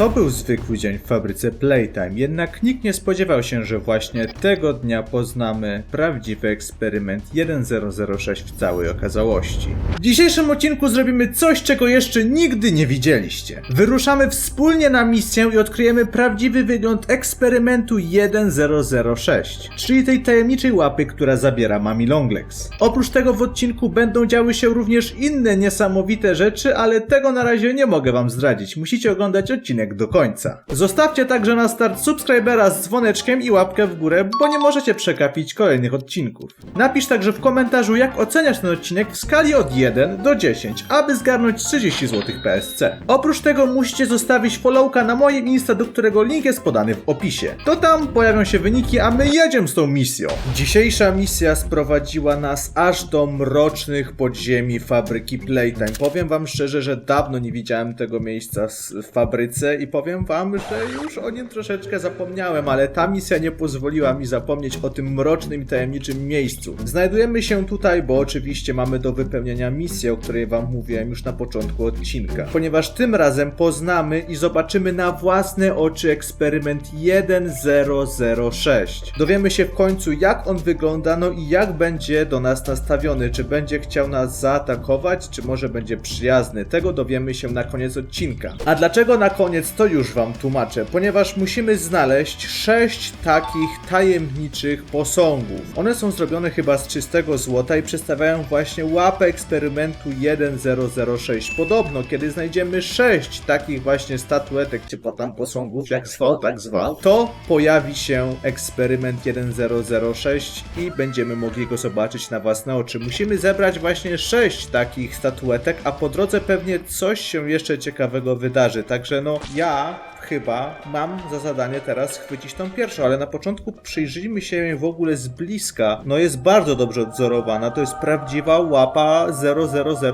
To był zwykły dzień w fabryce Playtime, jednak nikt nie spodziewał się, że właśnie tego dnia poznamy prawdziwy eksperyment 1006 w całej okazałości. W dzisiejszym odcinku zrobimy coś, czego jeszcze nigdy nie widzieliście. Wyruszamy wspólnie na misję i odkryjemy prawdziwy wygląd eksperymentu 1006, czyli tej tajemniczej łapy, która zabiera Mami Longlegs. Oprócz tego w odcinku będą działy się również inne niesamowite rzeczy, ale tego na razie nie mogę wam zdradzić. Musicie oglądać odcinek do końca. Zostawcie także na start subskrybera z dzwoneczkiem i łapkę w górę, bo nie możecie przekapić kolejnych odcinków. Napisz także w komentarzu, jak oceniasz ten odcinek w skali od 1 do 10, aby zgarnąć 30 zł PSC. Oprócz tego musicie zostawić followka na moim Insta, do którego link jest podany w opisie. To tam pojawią się wyniki, a my jedziemy z tą misją. Dzisiejsza misja sprowadziła nas aż do mrocznych podziemi fabryki Playtime. Powiem wam szczerze, że dawno nie widziałem tego miejsca w fabryce i powiem wam, że już o nim troszeczkę zapomniałem, ale ta misja nie pozwoliła mi zapomnieć o tym mrocznym i tajemniczym miejscu. Znajdujemy się tutaj, bo oczywiście mamy do wypełnienia misję, o której wam mówiłem już na początku odcinka. Ponieważ tym razem poznamy i zobaczymy na własne oczy eksperyment 1006. Dowiemy się w końcu, jak on wygląda, no i jak będzie do nas nastawiony. Czy będzie chciał nas zaatakować, czy może będzie przyjazny. Tego dowiemy się na koniec odcinka. A dlaczego na koniec, to już wam tłumaczę. Ponieważ musimy znaleźć sześć takich tajemniczych posągów. One są zrobione chyba z czystego złota i przedstawiają właśnie łapę eksperymentu 1006. Podobno, kiedy znajdziemy sześć takich właśnie statuetek, czy potem posągów, jak zwał, tak zwał, to pojawi się eksperyment 1006 i będziemy mogli go zobaczyć na własne oczy. Musimy zebrać właśnie sześć takich statuetek, a po drodze pewnie coś się jeszcze ciekawego wydarzy. Także no, ja chyba mam za zadanie teraz chwycić tą pierwszą, ale na początku przyjrzyjmy się jej w ogóle z bliska. No jest bardzo dobrze odzorowana, to jest prawdziwa łapa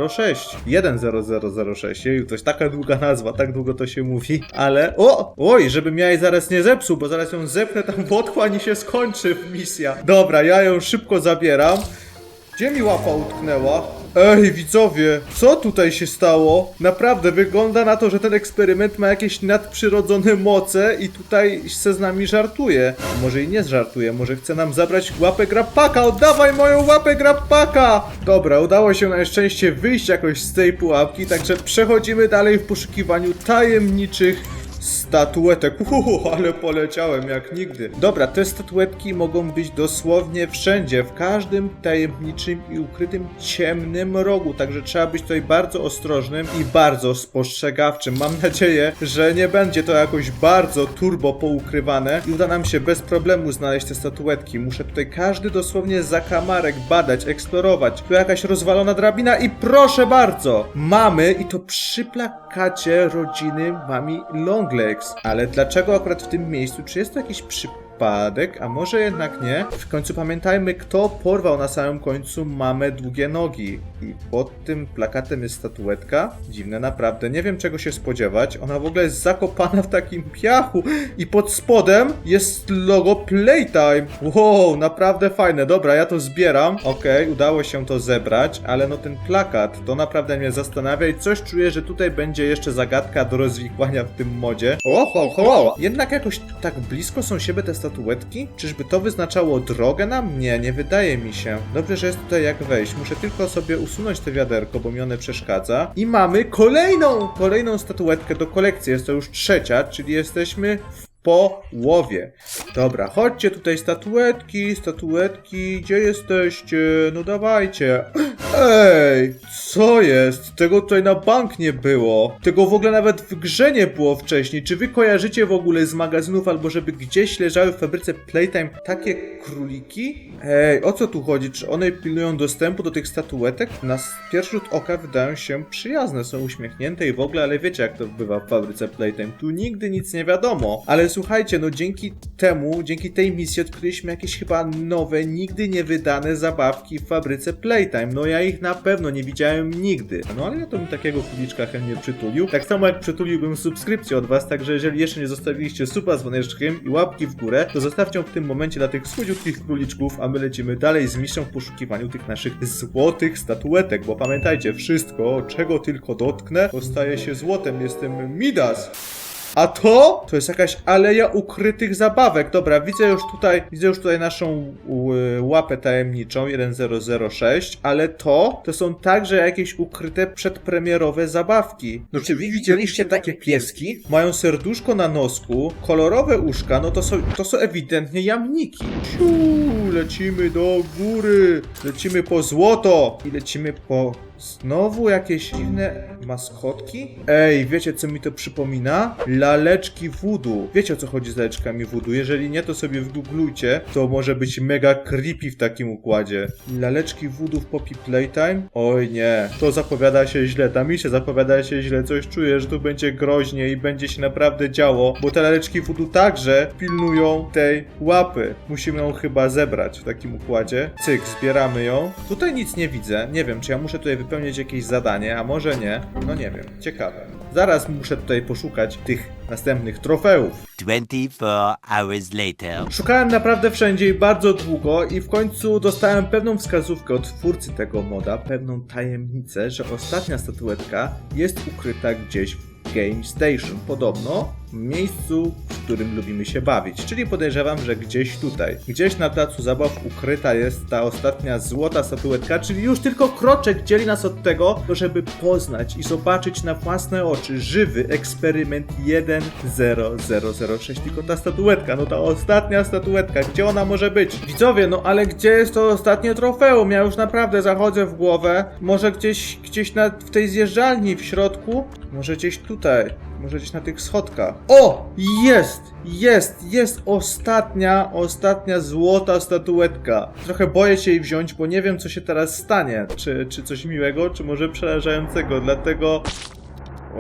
0006. 10006. Jej, jest taka długa nazwa, tak długo to się mówi, ale o! Oj, żebym ja jej zaraz nie zepsuł, bo zaraz ją zepnę tam w otchłań i się skończy misja. Dobra, ja ją szybko zabieram. Gdzie mi łapa utknęła? Ej, widzowie, co tutaj się stało? Naprawdę wygląda na to, że ten eksperyment ma jakieś nadprzyrodzone moce i tutaj se z nami żartuje. Może i nie żartuje, może chce nam zabrać łapę grappaka. Oddawaj moją łapę grappaka! Dobra, udało się na szczęście wyjść jakoś z tej pułapki, także przechodzimy dalej w poszukiwaniu tajemniczych Statuetek, uhu, ale poleciałem jak nigdy. Dobra, te statuetki mogą być dosłownie wszędzie, w każdym tajemniczym i ukrytym ciemnym rogu, także trzeba być tutaj bardzo ostrożnym i bardzo spostrzegawczym. Mam nadzieję, że nie będzie to jakoś bardzo turbo poukrywane i uda nam się bez problemu znaleźć te statuetki. Muszę tutaj każdy dosłownie zakamarek badać, eksplorować. Tu jakaś rozwalona drabina i proszę bardzo, mamy i to przy plakacie rodziny Mami Longlegs. Ale dlaczego akurat w tym miejscu? Czy jest to jakiś przypadek? A może jednak nie? W końcu pamiętajmy, kto porwał na samym końcu mamę długie nogi. I pod tym plakatem jest statuetka. Dziwne naprawdę. Nie wiem czego się spodziewać. Ona w ogóle jest zakopana w takim piachu. I pod spodem jest logo Playtime. Wow, naprawdę fajne. Dobra, ja to zbieram. Okej, udało się to zebrać, ale no ten plakat to naprawdę mnie zastanawia i coś czuję, że tutaj będzie jeszcze zagadka do rozwikłania w tym modzie. O, ho, ho. Jednak jakoś tak blisko są siebie te statuetki? Czyżby to wyznaczało drogę nam? Nie, nie wydaje mi się. Dobrze, że jest tutaj jak wejść. Muszę tylko sobie usunąć te wiaderko, bo mi one przeszkadza. I mamy kolejną, kolejną statuetkę do kolekcji. Jest to już trzecia, czyli jesteśmy w połowie. Dobra, chodźcie tutaj statuetki, statuetki, gdzie jesteście? No dawajcie. Ej, co jest? Tego tutaj na bank nie było. Tego w ogóle nawet w grze nie było wcześniej. Czy wy kojarzycie w ogóle z magazynów albo żeby gdzieś leżały w fabryce Playtime takie króliki? Ej, o co tu chodzi? Czy one pilnują dostępu do tych statuetek? Na pierwszy rzut oka wydają się przyjazne, są uśmiechnięte i w ogóle, ale wiecie jak to bywa w fabryce Playtime. Tu nigdy nic nie wiadomo. Ale słuchajcie, no dzięki temu, dzięki tej misji odkryliśmy jakieś chyba nowe, nigdy nie wydane zabawki w fabryce Playtime. No ja ich na pewno nie widziałem nigdy. No ale ja to bym takiego króliczka chętnie przytulił. Tak samo jak przytuliłbym subskrypcję od was, także jeżeli jeszcze nie zostawiliście suba z dzwoneczkiem i łapki w górę, to zostawcie ją w tym momencie dla tych słodziutkich króliczków, a my lecimy dalej z misją w poszukiwaniu tych naszych złotych statuetek, bo pamiętajcie, wszystko, czego tylko dotknę, to staje się złotem. Jestem Midas. A to? To jest jakaś aleja ukrytych zabawek. Dobra, widzę już tutaj, widzę już tutaj naszą łapę tajemniczą 1006, ale to, to są także jakieś ukryte przedpremierowe zabawki. No czy wy widzieliście takie pieski? Mają serduszko na nosku, kolorowe uszka, no to są, to są ewidentnie jamniki. Siu, lecimy do góry, lecimy po złoto i lecimy po znowu jakieś dziwne maskotki. Ej, wiecie co mi to przypomina? Laleczki voodoo. Wiecie o co chodzi z laleczkami voodoo? Jeżeli nie, to sobie wgooglujcie. To może być mega creepy w takim układzie. Laleczki voodoo w Poppy Playtime? Oj nie, to zapowiada się źle, ta mi się zapowiada się źle, coś czuję, że tu będzie groźnie i będzie się naprawdę działo, bo te laleczki voodoo także pilnują tej łapy. Musimy ją chyba zebrać w takim układzie. Cyk, zbieramy ją. Tutaj nic nie widzę, nie wiem, czy ja muszę tutaj wypełnić jakieś zadanie, a może nie. No nie wiem, ciekawe. Zaraz muszę tutaj poszukać tych następnych trofeów. 24 hours later. Szukałem naprawdę wszędzie i bardzo długo i w końcu dostałem pewną wskazówkę od twórcy tego moda, pewną tajemnicę, że ostatnia statuetka jest ukryta gdzieś w Game Station. Podobno miejscu, w którym lubimy się bawić. Czyli podejrzewam, że gdzieś tutaj, gdzieś na placu zabaw ukryta jest ta ostatnia złota statuetka, czyli już tylko kroczek dzieli nas od tego, żeby poznać i zobaczyć na własne oczy żywy eksperyment 10006. Tylko ta statuetka, no ta ostatnia statuetka, gdzie ona może być? Widzowie, no ale gdzie jest to ostatnie trofeum? Ja już naprawdę zachodzę w głowę. Może gdzieś, gdzieś na, w tej zjeżdżalni w środku? Może gdzieś tutaj? Może gdzieś na tych schodkach? O! Jest! Jest! Jest ostatnia, ostatnia złota statuetka. Trochę boję się jej wziąć, bo nie wiem co się teraz stanie. Czy, czy coś miłego, czy może przerażającego, dlatego...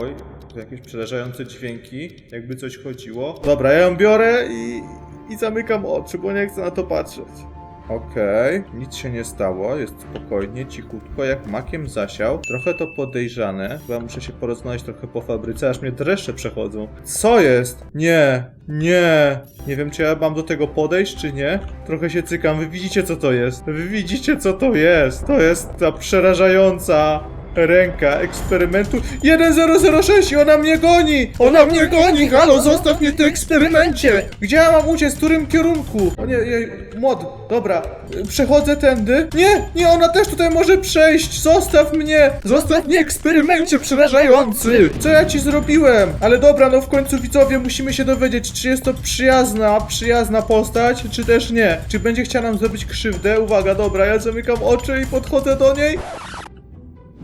Oj, jakieś przerażające dźwięki, jakby coś chodziło. Dobra, ja ją biorę i, i zamykam oczy, bo nie chcę na to patrzeć. Okej, nic się nie stało, jest spokojnie, cichutko, jak makiem zasiał. Trochę to podejrzane, chyba muszę się porozmawiać trochę po fabryce, aż mnie dreszcze przechodzą. Co jest? Nie, nie, nie wiem czy ja mam do tego podejść, czy nie. Trochę się cykam, wy widzicie co to jest. Wy widzicie co to jest. To jest ta przerażająca ręka eksperymentu 1006 i ona mnie goni! Ona mnie goni, halo, zostaw mnie w tym eksperymencie! Gdzie ja mam uciec? W którym kierunku? O nie, jej, mod, dobra, przechodzę tędy. Nie, nie, ona też tutaj może przejść, zostaw mnie! Zostaw mnie eksperymencie przerażający! Co ja ci zrobiłem? Ale dobra, no w końcu widzowie musimy się dowiedzieć, czy jest to przyjazna, przyjazna postać, czy też nie. Czy będzie chciała nam zrobić krzywdę? Uwaga, dobra, ja zamykam oczy i podchodzę do niej.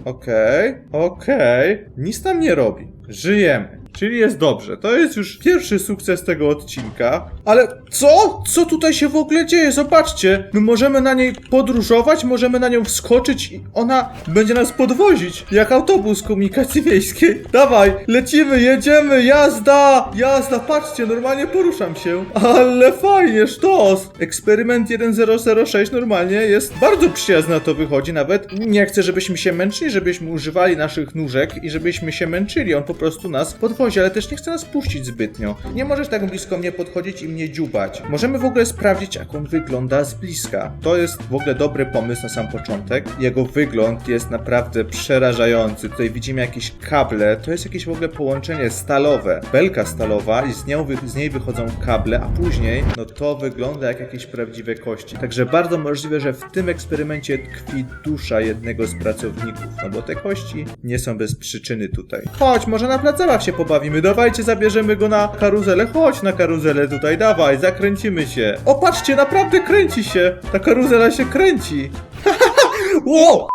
Okej, okej. Nic nam nie robi. Żyjemy. Czyli jest dobrze. To jest już pierwszy sukces tego odcinka. Ale co? Co tutaj się w ogóle dzieje? Zobaczcie. My możemy na niej podróżować, możemy na nią wskoczyć i ona będzie nas podwozić. Jak autobus komunikacji miejskiej. Dawaj, lecimy, jedziemy, jazda! Jazda, patrzcie, normalnie poruszam się. Ale fajnie, sztos! Eksperyment 1006 normalnie jest bardzo przyjazna to wychodzi, nawet nie chcę, żebyśmy się męczyli, żebyśmy używali naszych nóżek i żebyśmy się męczyli. On po prostu nas podwozi, ale też nie chce nas puścić zbytnio. Nie możesz tak blisko mnie podchodzić i mnie dziubać. Możemy w ogóle sprawdzić, jak on wygląda z bliska. To jest w ogóle dobry pomysł na sam początek. Jego wygląd jest naprawdę przerażający. Tutaj widzimy jakieś kable. To jest jakieś w ogóle połączenie stalowe. Belka stalowa i z, nią, z niej wychodzą kable, a później, no to wygląda jak jakieś prawdziwe kości. Także bardzo możliwe, że w tym eksperymencie tkwi dusza jednego z pracowników. No bo te kości nie są bez przyczyny tutaj. Chodź, może na plac zabaw się pobawimy. Dawajcie, zabierzemy go na karuzelę. Chodź na karuzelę tutaj, dawaj, zakręcimy się. O, patrzcie, naprawdę kręci się. Ta karuzela się kręci. Ło!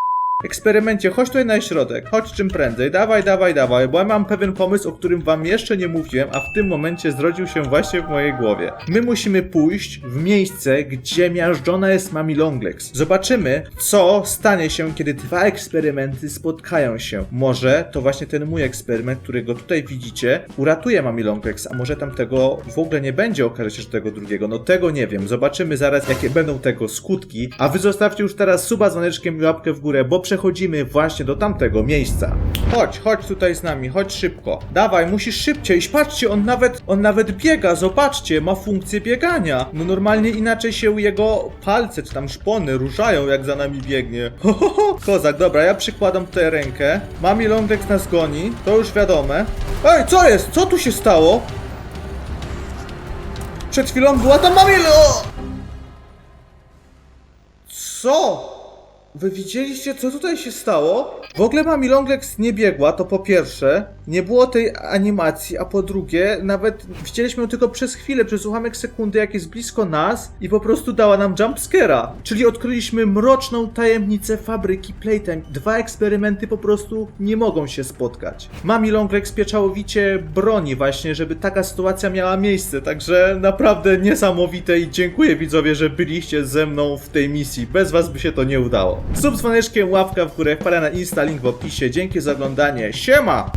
Eksperymencie, chodź tutaj na środek, chodź czym prędzej, dawaj, dawaj, dawaj, bo ja mam pewien pomysł, o którym wam jeszcze nie mówiłem, a w tym momencie zrodził się właśnie w mojej głowie. My musimy pójść w miejsce, gdzie miażdżona jest Mami Longlegs. Zobaczymy, co stanie się, kiedy dwa eksperymenty spotkają się. Może to właśnie ten mój eksperyment, którego tutaj widzicie, uratuje Mami Longlegs, a może tamtego w ogóle nie będzie, okaże się, że tego drugiego. No tego nie wiem, zobaczymy zaraz, jakie będą tego skutki, a wy zostawcie już teraz suba z łapkę w górę, bo przechodzimy właśnie do tamtego miejsca. Chodź, chodź tutaj z nami, chodź szybko. Dawaj, musisz szybciej iść, patrzcie, on nawet, on nawet biega, zobaczcie, ma funkcję biegania. No normalnie inaczej się jego palce, czy tam szpony ruszają, jak za nami biegnie. Ho, ho, ho. Kozak, dobra, ja przykładam tutaj rękę. Mami Longlegs nas goni, to już wiadome. Ej, co jest? Co tu się stało? Przed chwilą była tam Mami. Co? Wy widzieliście, co tutaj się stało? W ogóle Mami Longlegs nie biegła, to po pierwsze. Nie było tej animacji, a po drugie, nawet widzieliśmy ją tylko przez chwilę, przez ułamek sekundy, jak jest blisko nas i po prostu dała nam jumpscare'a. Czyli odkryliśmy mroczną tajemnicę fabryki Playtime. Dwa eksperymenty po prostu nie mogą się spotkać. Mami Longlegs pieczołowicie broni właśnie, żeby taka sytuacja miała miejsce, także naprawdę niesamowite i dziękuję widzowie, że byliście ze mną w tej misji. Bez was by się to nie udało. Sub z w górę, wpada na Insta, link w opisie. Dzięki za oglądanie. Siema!